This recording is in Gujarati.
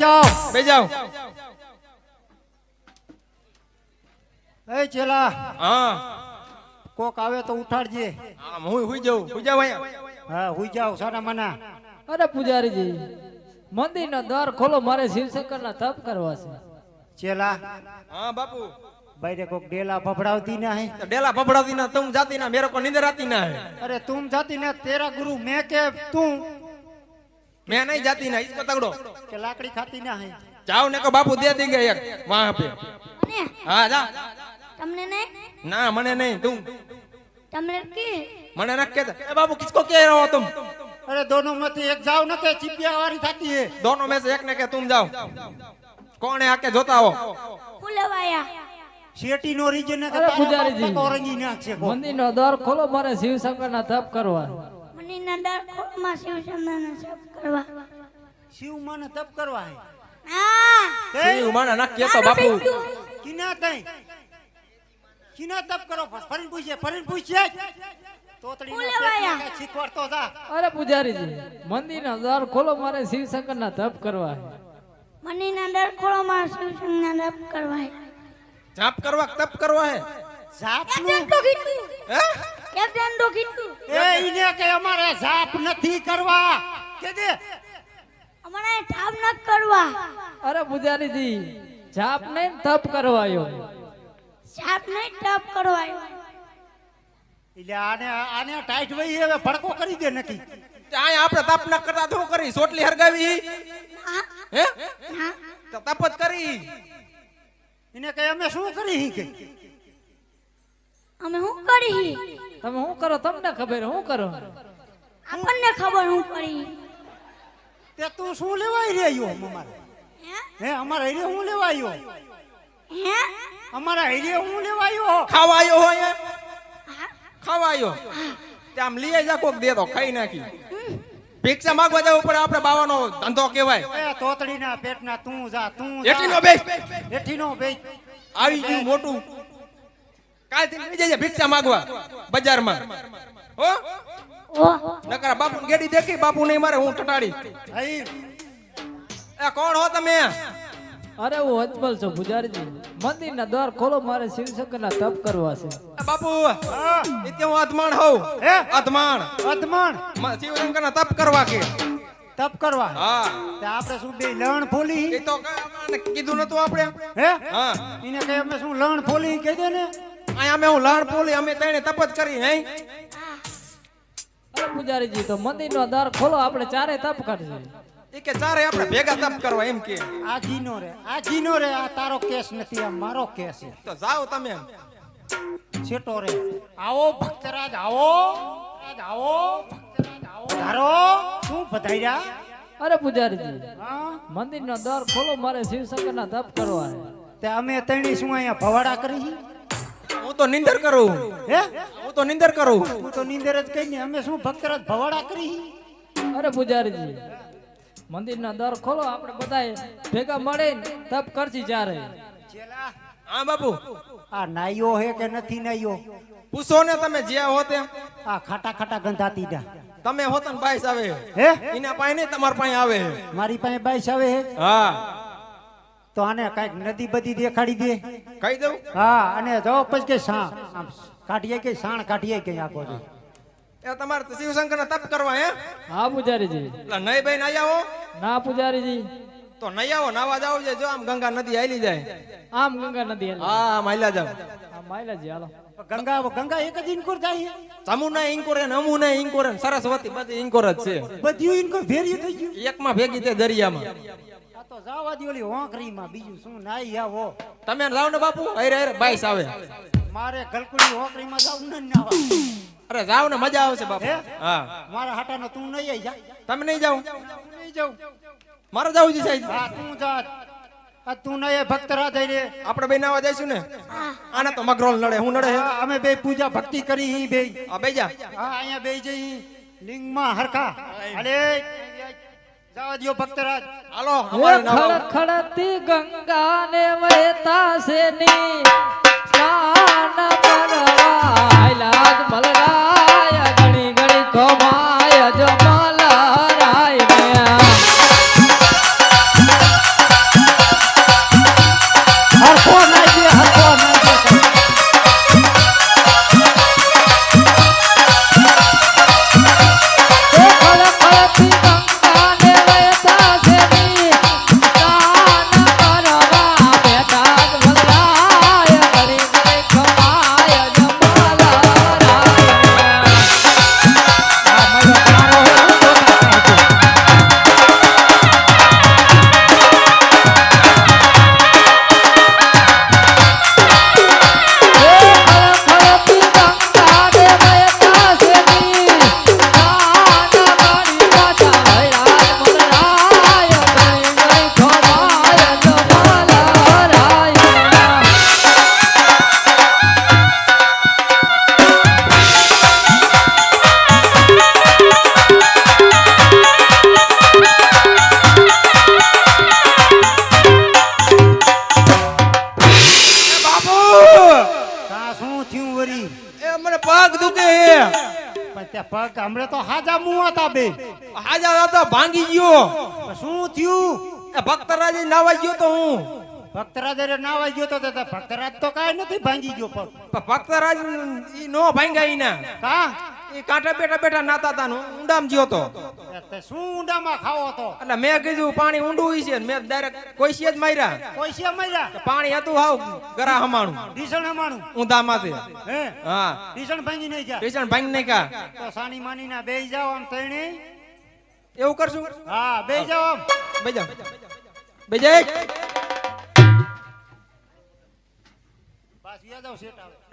જાઓ. બે જાઓ. એ ચેલા હા. કોક આવે તો ઉઠાડજે. આમ હું હુઈ જાઉં. હુઈ જાવ હા હુઈ જાઓ સાના મના. અરે પૂજારીજી મંદિરનો દ્વાર ખોલો મારે શિવશંકરના તપ કરવા છે. ચેલા હા બાપુ. ભાઈ કોક ડેલા ફફડાવતી ના હે? ડેલા ફફડાવતી ના તું જાતી ના મેરે કો નીંદર આતી ના હે. અરે તું જાતી ને તેરા ગુરુ મેં કે તું मैं नहीं जाती ना इसको तगड़ो કે લાકડી ખાતી ના હે जाओ ने को बापू दे देंगे एक वहां पे ને हाँ जा તમને નહીં ना मने नहीं तुम તમને કે मने न कहता ए बाबू किसको कह रहे हो तुम અરે દોનો માંથી એક જાવ ન કે ચીપિયા વાળી થતી હે दोनों में से एक ने कहे तुम जाओ कौन है आके जोता हो હું લેવાયા શેટી નો રીજન ને કે અરે તારા પૂજારીજી. બાપના કોરંગી નાખશે કોક. મંદિરનો દ્વાર ખોલો મારે શિવશંકરના તપ કરવા રાત્રિના ડાળખોમાં શિવ ચંદ્રને તપ કરવા. શિવ મને તપ કરવા હે? હા. શિવ મને ના કેતો બાપુ. કિના તઈ કિના તપ કરો ફરીન પૂછે ફરીન પૂછે મંદિરના દ્વાર ખોલો મારે શિવશંકરના તપ કરવા મંદિરના દ્વાર ખોલો મારે શિવશંકરના તપ કરવા જાપ કરવા તપ કરવા हैं? દંડો કીધું એ ઈને કે અમારે જાપ નથી કરવા. કે દે અમારે ઠામ ન કરવા. અરે પૂજારીજી જાપ નહીં તપ કરવાયો. જાપ ને તપ કરવાયો. એટલે આને આને ટાઈટ વહી હવે ભડકો કરી દે નથી આય આપણે તપ ન કરતા તો કરી સોટલી હરગાવી? હે. તો તપ જ કરી. એને કે અમે શું કરી હી કે? અમે શું કરી? તમે શું કરો? તમને ખબર શું કરો? આપણને ખબર હું કરી? તે તું શું લેવાઈ રહ્યો અમારે? હે? હે અમારા હેરે હું લેવાયો? હે? અમારા હેરે હું લેવાયો? ખાવાયો હોય ખાવાયો હા? તે આમ લઈ જા કોક દે તો ખાઈ નાખી. ભિક્ષા માંગવા જવું પડે આપણે બાવાનો ધંધો કહેવાય. એ તોતડીના પેટના તું જા તું એટીનો બેસ એઠીનો બે આવી ગયું મોટું. કાલથી લઈ જજે ભિક્ષા માંગવા બજારમાં. હો? ઓ નકર બાપુ ગેડી દેખી બાપુ નહીં મારે હું ટટાડી. એ કોણ હો તમે? અરે હું અજમલ છું પૂજારીજી મંદિરના દ્વાર ખોલો મારે શિવશંકરના તપ કરવા છે. બાપુ હા. એટલે હું અધમાણ હોઉં. હે? અધમાણ શિવશંકર ના તપ કરવા કે. તપ કરવા? હા. તે આપણે શું બે લણ ફોલી? એ તો કીધું નતું આપણે. હે? હા. એને કઈ અમે શું લણ ફોલી કહી દે ને? અહીંયા અમે હું લાણ પોલી અમે તેને તપત કરી હે? અરે પૂજારીજી તો મંદિરનો દર ખોલો આપણે ચારે તપ કરજે. એ કે ચારે આપણે ભેગા તપ કરવા એમ કે. આ જીનો રે આ જીનો રે આ તારો કેસ નથી આ મારો કેસ છે. તો જાઓ તમે. છેટો રે આવો ભક્તરાજ આવો. રાજ આવો ભક્તરાજ આવો. ધારો શું બધાયરા અરે પૂજારીજી હા? મંદિરનો દર ખોલો મારે શિવશંકરના તપ કરવા છે. તે અમે તણી શું અહીંયા ભવાડા કરી તો નિંદર કરું. હે? હું તો નિંદર કરું. હું તો નિંદર જ કઈ ને અમે શું ભક્તરાજ ભવાડા કરી? અરે પૂજારીજી મંદિરના દર ખોલો આપણે બધાએ ભેગા મળીને તપ કરશી ચારે હા બાપુ. આ નાયો હે કે નથી નાયો? પૂછો ને તમે જ્યાં હો તેમ. આ ખાટા ખાટા ગંધાતી જા. તમે હોત ને બાઈસ આવે. હે? એના પાસે નહીં તમારા પાસે આવે. મારી પાસે બાઈસ આવે હે? હા. તો આને કંઈક નદી બધી દેખાડી દે. કહી દઉં? હા અને જો પછી કે સાણ કાઢીએ કે સાણ કાઢીએ કે આખો જો એ તમારે તો શિવશંકર તપ કરવા હે? હા પૂજારીજી. એટલે નહીં ભાઈ ના આવો. ના પૂજારીજી. તો નહીં આવો નાવા જાવ છે જો આમ ગંગા નદી આયલી જાય. આમ ગંગા નદી હાલે. હા આમ હાલ્યા જાવ આ જી હાલો. ગંગા ગંગા એક જ ઇન્કોર જાય તમુના ઇન્કોર ને અમુના ઇન્કોર સરસ્વતી બધી ઇન્કોર જ છે. બધી ઇન્કોર ભેરી થઈ ગયું. એકમાં ભેગી તે દરિયામાં. તો જાવા દી ઓલી હોંકરીમાં. બીજું શું નાઈ આવો. તમે જાવ ને બાપુ. અરે અરે બાઈસ આવે. મારે ગલકુડી હોંકરીમાં જાવ ને નાવા અરે જાવ ને મજા આવશે બાપુ. હે? મારા હાટાનો તું નહીં આઈ જા. તમે નહીં જાવ નહીં જાઉં મારે જવું છે સાહેબ. હા તું જા. આ તું નહીં ભક્ત થઈ રે. આપણે બે નાવા જઈશું ને? આને તો મગરોલ નડે હું નડે અમે બે પૂજા ભક્તિ કરી હી બે આ બેજા હા અહીંયા બે જઈ. લિંગમાં હરખા. અરે જવા દ્યો ભક્તરાજ. હાલો અમારે ખડખડતી ગંગા ને વહેતા સેની સ્નાન કરવા લાગ મલરાય થયું વરી. એ મને પાગ દુખે હે. પણ પગ હમણે તો હાજા મુવા તા બે. હાજા હતા ભાંગી ગયો. શું થયું? એ ભક્તરાજે નાવા ગયો તો હું. ભક્તરાજ નાવા ગયો તો ભક્તરાજ તો કાઈ નથી ભાંગી ગયો પગ. ભક્તરાજ ઈ નો ભાંગાઈ ના કા? ઈ કાંઠે બેઠા બેઠા નાતા હતા ઊંડામ જ્યો તો. એ શું ઊંડામાં ખાવો તો? એટલે મેં કીધું પાણી ઊંડું ઈ છે મેં ડાયરેક્ટ કોઈસીએ જ માર્યા. કોઈ માર્યા? પાણી હતું હાવ ગરા હમાણું. ડીસણ હમાણું? ઊંધામાંથી. હે? હા. ડીસણ ભાંગી નહીં ગયા? ભીષણ ભાંગી નાખ્યા તો સાની માની ના બે જાવ આમ તણી. એવું કરશું? હા બે જાવ આમ. બેજા બેજા બસ યાદ આવ સેટ આવે.